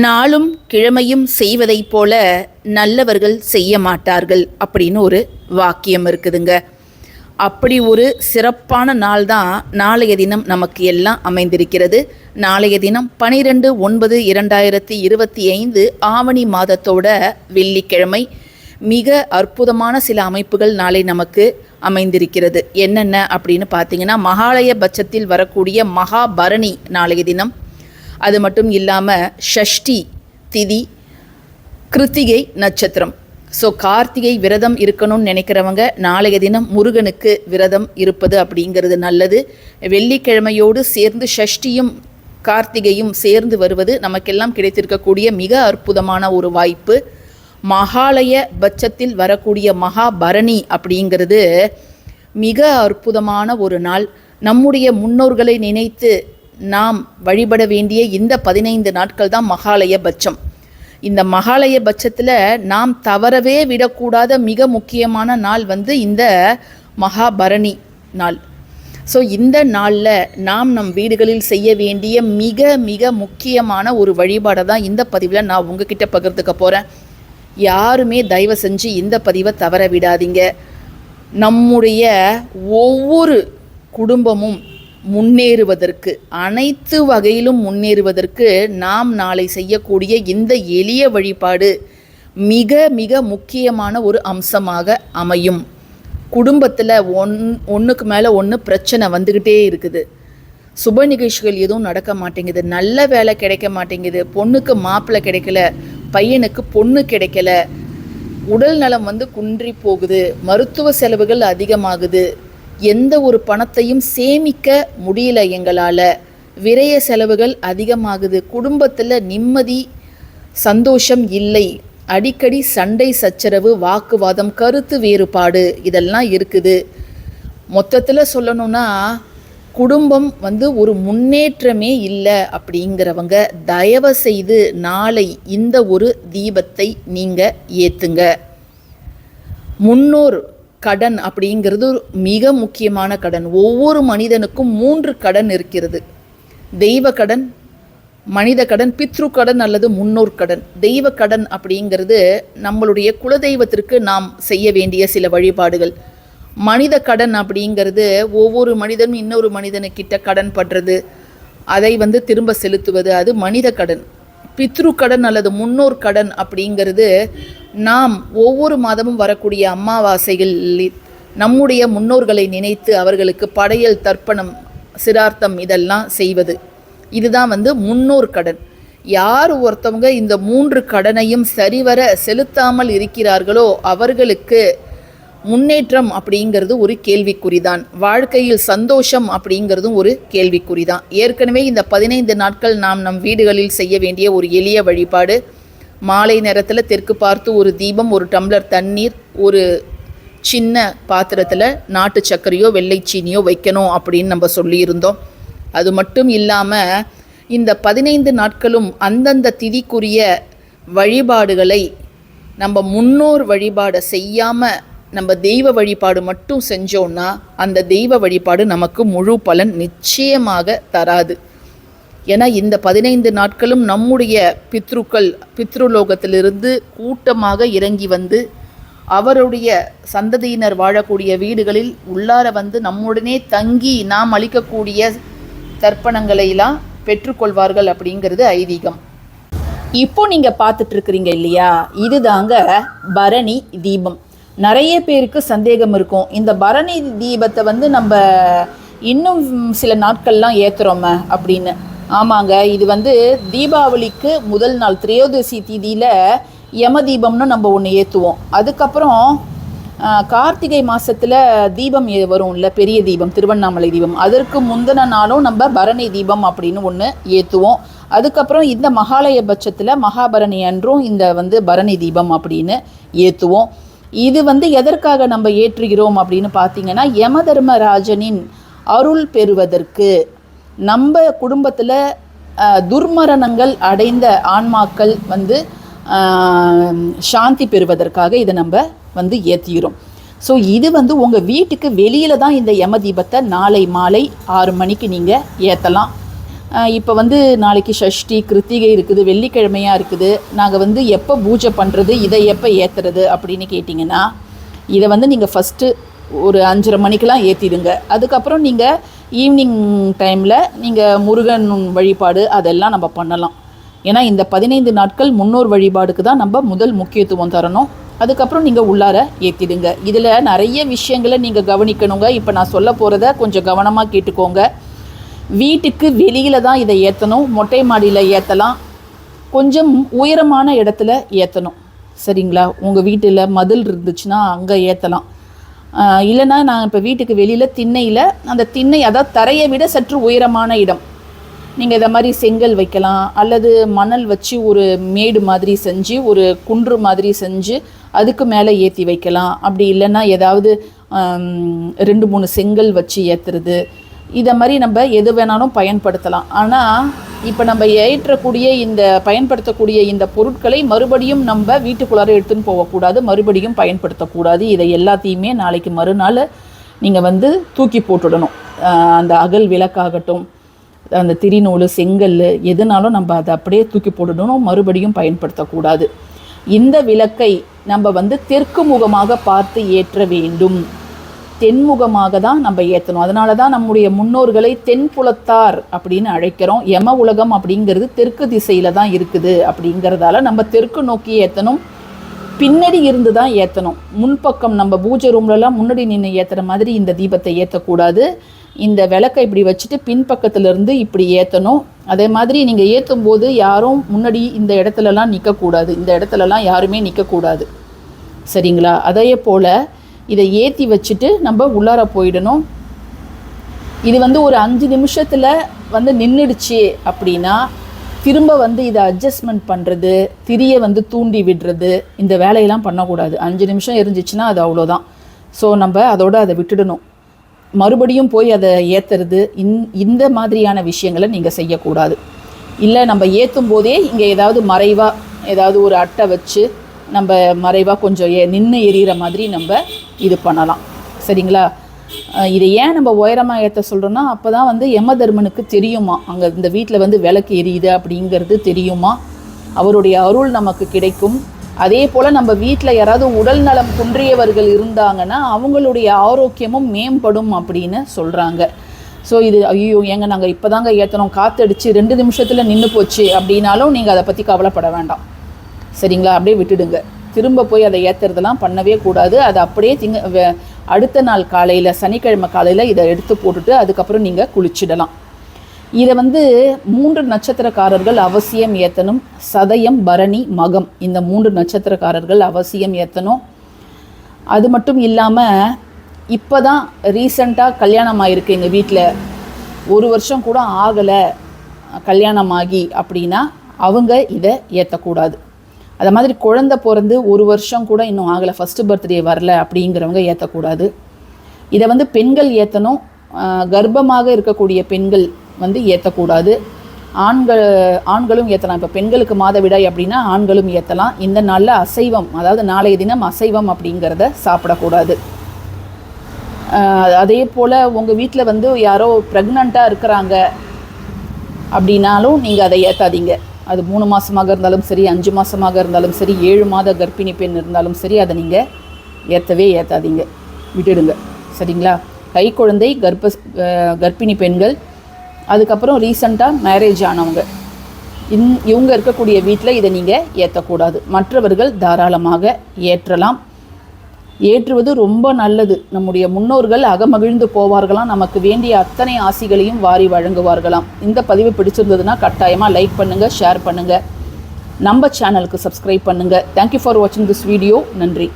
நாளும் கிழமையும் செய்வதைப் போல நல்லவர்கள் செய்ய மாட்டார்கள் அப்படின்னு ஒரு வாக்கியம் இருக்குதுங்க. அப்படி ஒரு சிறப்பான நாள் தான் நாளைய தினம் நமக்கு எல்லாம் அமைந்திருக்கிறது. நாளைய தினம் பனிரெண்டு ஒன்பது இரண்டாயிரத்தி இருபத்தி ஐந்து ஆவணி மாதத்தோட வெள்ளிக்கிழமை மிக அற்புதமான சில அமைப்புகள் நாளை நமக்கு அமைந்திருக்கிறது. என்னென்ன அப்படின்னு பார்த்தீங்கன்னா மகாலய பட்சத்தில் வரக்கூடிய மகாபரணி நாளைய தினம் அது மட்டும் இல்லாமல் ஷஷ்டி திதி கிருத்திகை நட்சத்திரம். ஸோ கார்த்திகை விரதம் இருக்கணும்னு நினைக்கிறவங்க நாளைய தினம் முருகனுக்கு விரதம் இருப்பது அப்படிங்கிறது நல்லது. வெள்ளிக்கிழமையோடு சேர்ந்து ஷஷ்டியும் கார்த்திகையும் சேர்ந்து வருவது நமக்கெல்லாம் கிடைத்திருக்கக்கூடிய மிக அற்புதமான ஒரு வாய்ப்பு. மகாலய பட்சத்தில் வரக்கூடிய மகாபரணி அப்படிங்கிறது மிக அற்புதமான ஒரு நாள். நம்முடைய முன்னோர்களை நினைத்து நாம் வழிபட வேண்டிய இந்த பதினைந்து நாட்கள் தான் மகாலய பட்சம். இந்த மகாலய பட்சத்தில் நாம் தவறவே விடக்கூடாத மிக முக்கியமான நாள் வந்து இந்த மகாபரணி நாள். ஸோ இந்த நாளில் நாம் நம் வீடுகளில் செய்ய வேண்டிய மிக மிக முக்கியமான ஒரு வழிபாடை தான் இந்த பதிவில் நான் உங்ககிட்ட பகிர்ந்துக்க போகிறேன் யாருமே தயவு செஞ்சு இந்த பதிவை தவற விடாதீங்க. நம்முடைய ஒவ்வொரு குடும்பமும் முன்னேறுவதற்கு அனைத்து வகையிலும் முன்னேறுவதற்கு நாம் நாளை செய்யக்கூடிய இந்த எளிய வழிபாடு மிக மிக முக்கியமான ஒரு அம்சமாக அமையும். குடும்பத்தில் ஒன் ஒன்றுக்கு மேலே ஒன்று பிரச்சனை வந்துக்கிட்டே இருக்குது. சுப நிகழ்ச்சிகள் எதுவும் நடக்க மாட்டேங்குது. நல்ல வேலை கிடைக்க மாட்டேங்குது. பொண்ணுக்கு மாப்பிள்ளை கிடைக்கல. பையனுக்கு பொண்ணு கிடைக்கல. உடல் நலம் வந்து குன்றி போகுது. மருத்துவ செலவுகள் அதிகமாகுது. எந்த ஒரு பணத்தையும் சேமிக்க முடியல எங்களால். விரய செலவுகள் அதிகமாகுது. குடும்பத்தில் நிம்மதி சந்தோஷம் இல்லை. அடிக்கடி சண்டை சச்சரவு வாக்குவாதம் கருத்து வேறுபாடு இதெல்லாம் இருக்குது. மொத்தத்தில் சொல்லணும்னா குடும்பம் வந்து ஒரு முன்னேற்றமே இல்லை அப்படிங்கிறவங்க தயவு செய்து நாளை இந்த ஒரு தீபத்தை நீங்கள் ஏற்றுங்க முன்னோர் கடன் அப்படிங்கிறது ஒரு மிக முக்கியமான கடன். ஒவ்வொரு மனிதனுக்கும் மூன்று கடன் இருக்கிறது. தெய்வ கடன் மனித கடன் பித்ரு கடன் அல்லது முன்னோர் கடன். தெய்வ கடன் அப்படிங்கிறது நம்மளுடைய குலதெய்வத்திற்கு நாம் செய்ய வேண்டிய சில வழிபாடுகள். மனித கடன் அப்படிங்கிறது ஒவ்வொரு மனிதனும் இன்னொரு மனிதனுக்கிட்ட கடன் படுறது. அதை வந்து திரும்ப செலுத்துவது அது மனித கடன். பித்ரு கடன் அல்லது முன்னோர் கடன் அப்படிங்கிறது நாம் ஒவ்வொரு மாதமும் வரக்கூடிய அமாவாசைகளில் நம்முடைய முன்னோர்களை நினைத்து அவர்களுக்கு படையல் தர்ப்பணம் சிரார்த்தம் இதெல்லாம் செய்வது. இதுதான் வந்து முன்னோர் கடன் யார் ஒருத்தவங்க இந்த மூன்று கடனையும் சரிவர செலுத்தாமல் இருக்கிறார்களோ அவர்களுக்கு முன்னேற்றம் அப்படிங்கிறது ஒரு கேள்விக்குறிதான். வாழ்க்கையில் சந்தோஷம் அப்படிங்கிறதும் ஒரு கேள்விக்குறிதான். ஏற்கனவே இந்த பதினைந்து நாட்கள் நாம் நம் வீடுகளில் செய்ய வேண்டிய ஒரு எளிய வழிபாடு மாலை நேரத்தில் தெற்கு பார்த்து ஒரு தீபம் ஒரு டம்ளர் தண்ணீர் ஒரு சின்ன பாத்திரத்தில் நாட்டு சர்க்கரையோ வெள்ளை சீனியோ வைக்கணும் அப்படின்னு நம்ம சொல்லியிருந்தோம். அது மட்டும் இல்லாமல் இந்த பதினைந்து நாட்களும் அந்தந்த திதிக்குரிய வழிபாடுகளை நம்ம முன்னோர் வழிபாடை செய்யாமல் நம்ம தெய்வ வழிபாடு மட்டும் செஞ்சோன்னா அந்த தெய்வ வழிபாடு நமக்கு முழு பலன் நிச்சயமாக தராது. ஏன்னா இந்த பதினைந்து நாட்களும் நம்முடைய பித்ருக்கள் பித்ருலோகத்திலிருந்து கூட்டமாக இறங்கி வந்து அவருடைய சந்ததியினர் வாழக்கூடிய வீடுகளில் உள்ளார வந்து நம்முடனே தங்கி நாம் அளிக்கக்கூடிய தர்ப்பணங்களையெல்லாம் பெற்றுக்கொள்வார்கள் அப்படிங்கிறது ஐதீகம். இப்போ நீங்கள் பார்த்துட்டு இருக்கிறீங்க இல்லையா? இதுதாங்க பரணி தீபம். நிறைய பேருக்கு சந்தேகம் இருக்கும். இந்த பரணி தீபத்தை வந்து நம்ம இன்னும் சில நாட்கள்லாம் ஏற்றுறோமே அப்படின்னு. ஆமாங்க இது வந்து தீபாவளிக்கு முதல் நாள் திரையோதசி தீதியில் யம தீபம்னு நம்ம ஒன்று ஏற்றுவோம் அதுக்கப்புறம் கார்த்திகை மாதத்தில் தீபம் ஏ- வரும்ல பெரிய தீபம் திருவண்ணாமலை தீபம். அதற்கு முந்தின நாளும் நம்ம பரணி தீபம் அப்படின்னு ஒன்று ஏற்றுவோம் அதுக்கப்புறம் இந்த மகாலய பட்சத்தில் மகாபரணி அன்றும் இந்த வந்து பரணி தீபம் அப்படின்னு ஏற்றுவோம் இது வந்து எதற்காக நம்ம ஏற்றுகிறோம் அப்படின்னு பார்த்தீங்கன்னா யம தர்மராஜனின் அருள் பெறுவதற்கு. நம்ம குடும்பத்தில் துர்மரணங்கள் அடைந்த ஆன்மாக்கள் வந்து சாந்தி பெறுவதற்காக இதை நம்ம வந்து ஏற்றுகிறோம் ஸோ இது வந்து உங்கள் வீட்டுக்கு வெளியில் தான் இந்த யம தீபத்தை நாளை மாலை ஆறு மணிக்கு நீங்கள் ஏற்றலாம் இப்போ வந்து நாளைக்கு சஷ்டி கிருத்திகை இருக்குது வெள்ளிக்கிழமையாக இருக்குது. நாங்கள் வந்து எப்போ பூஜை பண்ணுறது இதை எப்போ ஏற்றுறது அப்படின்னு கேட்டிங்கன்னா இதை வந்து நீங்கள் ஃபஸ்ட்டு ஒரு அஞ்சரை மணிக்கெலாம் ஏற்றிடுங்க அதுக்கப்புறம் நீங்கள் ஈவினிங் டைமில் நீங்கள் முருகன் வழிபாடு அதெல்லாம் நம்ம பண்ணலாம். ஏன்னா இந்த பதினைந்து நாட்கள் முன்னோர் வழிபாடுக்கு தான் நம்ம முதல் முக்கியத்துவம் தரணும். அதுக்கப்புறம் நீங்கள் உள்ளார ஏற்றிடுங்க இதில் நிறைய விஷயங்களை நீங்கள் கவனிக்கணுங்க. இப்போ நான் சொல்ல போகிறத கொஞ்சம் கவனமாக கேட்டுக்கோங்க. வீட்டுக்கு வெளியில் தான் இதை ஏற்றணும் மொட்டை மாடியில் ஏற்றலாம் கொஞ்சம் உயரமான இடத்துல ஏற்றணும் சரிங்களா? உங்கள் வீட்டில் மதில் இருந்துச்சுன்னா அங்கே ஏற்றலாம் இல்லைன்னா நான் இப்போ வீட்டுக்கு வெளியில் திண்ணையில் அந்த திண்ணை அதாவது தரையை விட சற்று உயரமான இடம். நீங்கள் இதை மாதிரி செங்கல் வைக்கலாம். அல்லது மணல் வச்சு ஒரு மேடு மாதிரி செஞ்சு ஒரு குன்று மாதிரி செஞ்சு அதுக்கு மேலே ஏற்றி வைக்கலாம். அப்படி இல்லைன்னா ஏதாவது ரெண்டு மூணு செங்கல் வச்சு ஏற்றுறது இதை மாதிரி நம்ம எது வேணாலும் பயன்படுத்தலாம். ஆனால் இப்போ நம்ம ஏற்றக்கூடிய இந்த பயன்படுத்தக்கூடிய இந்த பொருட்களை மறுபடியும் நம்ம வீட்டுக்குள்ளார எடுத்துன்னு போகக்கூடாது மறுபடியும் பயன்படுத்தக்கூடாது. இதை எல்லாத்தையுமே நாளைக்கு மறுநாள் நீங்கள் வந்து தூக்கி போட்டுடணும். அந்த அகல் விளக்காகட்டும் அந்த திரிநூல் செங்கல் எதுனாலும் நம்ம அதை அப்படியே தூக்கி போட்டுடணும் மறுபடியும் பயன்படுத்தக்கூடாது. இந்த விளக்கை நம்ம வந்து தெற்கு முகமாக பார்த்து ஏற்ற வேண்டும். தென்முகமாக தான் நம்ம ஏற்றணும் அதனால தான் நம்முடைய முன்னோர்களை தென்புலத்தார் அப்படின்னு அழைக்கிறோம். யம உலகம் அப்படிங்கிறது தெற்கு திசையில் தான் இருக்குது அப்படிங்கிறதால நம்ம தெற்கு நோக்கி ஏற்றணும் பின்னாடி இருந்து தான் ஏற்றணும் முன்பக்கம் நம்ம பூஜை ரூம்லலாம் முன்னாடி நின்று ஏற்றுற மாதிரி இந்த தீபத்தை ஏற்றக்கூடாது இந்த விளக்கை இப்படி வச்சுட்டு பின்பக்கத்துலேருந்து இப்படி ஏற்றணும் அதே மாதிரி நீங்கள் ஏற்றும் போது யாரும் முன்னாடி இந்த இடத்துலலாம் நிற்கக்கூடாது இந்த இடத்துலலாம் யாருமே நிற்கக்கூடாது சரிங்களா? அதே போல் இதை ஏற்றி வச்சுட்டு நம்ம உள்ளார போயிடணும். இது வந்து ஒரு அஞ்சு நிமிஷத்தில் வந்து நின்றுடுச்சு அப்படின்னா திரும்ப வந்து இதை அட்ஜஸ்ட்மெண்ட் பண்ணுறது திரியை வந்து தூண்டி விடுறது இந்த வேலையெல்லாம் பண்ணக்கூடாது. அஞ்சு நிமிஷம் இருந்துச்சுன்னா அது அவ்வளோதான். ஸோ நம்ம அதோட அதை விட்டுடணும். மறுபடியும் போய் அதை ஏற்றுறது இந் இந்த மாதிரியான விஷயங்களை நீங்கள் செய்யக்கூடாது. இல்லை நம்ம ஏற்றும் போதே இங்கே ஏதாவது மறைவாக ஏதாவது ஒரு அட்டை வச்சு நம்ம மறைவாக கொஞ்சம் ஏ நின்று எரியிற மாதிரி நம்ம இது பண்ணலாம். சரிங்களா? இதை ஏன் நம்ம உயரமாக ஏற்ற சொல்கிறோன்னா அப்போ தான் வந்து யம தர்மனுக்கு தெரியுமா? அங்கே இந்த வீட்டில் வந்து விளக்கு எரியுது அப்படிங்கிறது தெரியுமா? அவருடைய அருள் நமக்கு கிடைக்கும். அதே போல் நம்ம வீட்டில் யாராவது உடல் நலம் குன்றியவர்கள் இருந்தாங்கன்னா அவங்களுடைய ஆரோக்கியமும் மேம்படும் அப்படின்னு சொல்கிறாங்க ஸோ இது ஐயோ ஏங்க நாங்கள் இப்போ தாங்க ஏற்றணும் காற்றடிச்சு ரெண்டு நிமிஷத்தில் நின்று போச்சு அப்படின்னாலும் நீங்கள் அதை பற்றி கவலைப்பட வேண்டாம். சரிங்களா? அப்படியே விட்டுடுங்க. திரும்ப போய் அதை ஏற்றுறதெல்லாம் பண்ணவே கூடாது. அதை அப்படியே திங்க அடுத்த நாள் காலையில் சனிக்கிழமை காலையில் இதை எடுத்து போட்டுட்டு அதுக்கப்புறம் நீங்கள் குளிச்சிடலாம். இதை வந்து மூன்று நட்சத்திரக்காரர்கள் அவசியம் ஏற்றணும் சதயம் பரணி மகம். இந்த மூன்று நட்சத்திரக்காரர்கள் அவசியம் ஏற்றணும் அது மட்டும் இல்லாமல் இப்போ தான் ரீசண்டாக கல்யாணம் ஆகிருக்கு எங்கள் வீட்டில் ஒரு வருஷம் கூட ஆகலை. கல்யாணம் ஆகி அப்படின்னா அவங்க இதை ஏற்றக்கூடாது அது மாதிரி குழந்தை பிறந்து ஒரு வருஷம் கூட இன்னும் ஆகலை ஃபஸ்ட்டு பர்த்டே வரல அப்படிங்கிறவங்க ஏற்றக்கூடாது இதை வந்து பெண்கள் ஏற்றணும் கர்ப்பமாக இருக்கக்கூடிய பெண்கள் வந்து ஏற்றக்கூடாது ஆண்கள் ஆண்களும் ஏற்றலாம் இப்போ பெண்களுக்கு மாதவிடாய் அப்படின்னா ஆண்களும் ஏற்றலாம் இந்த நாளில் அசைவம் அதாவது நாளைய தினம் அசைவம் அப்படிங்கிறத சாப்பிடக்கூடாது. அதே போல் உங்கள் வீட்டில் வந்து யாரோ ப்ரெக்னண்ட்டாக இருக்கிறாங்க அப்படின்னாலும் நீங்கள் அதை ஏற்றாதீங்க அது மூணு மாதமாக இருந்தாலும் சரி அஞ்சு மாதமாக இருந்தாலும் சரி ஏழு மாத கர்ப்பிணி பெண் இருந்தாலும் சரி அதை நீங்கள் ஏற்றவே ஏற்றாதீங்க விட்டுடுங்க. சரிங்களா? கை குழந்தை கர்ப்ப கர்ப்பிணி பெண்கள் அதுக்கப்புறம் ரீசண்டாக மேரேஜ் ஆனவங்க. இன் இவங்க இருக்கக்கூடிய வீட்டில் இதை நீங்கள் ஏற்றக்கூடாது மற்றவர்கள் தாராளமாக ஏற்றலாம். ஏற்றுவது ரொம்ப நல்லது. நம்முடைய முன்னோர்கள் அகமகிழ்ந்து போவார்களாம். நமக்கு வேண்டிய அத்தனை ஆசிகளையும் வாரி வழங்குவார்களாம். இந்த பதிவு பிடிச்சிருந்ததுன்னா கட்டாயமாக லைக் பண்ணுங்கள் ஷேர் பண்ணுங்கள் நம்ம சேனலுக்கு சப்ஸ்கிரைப் பண்ணுங்கள் தேங்க்யூ ஃபார் வாட்சிங் திஸ் வீடியோ நன்றி.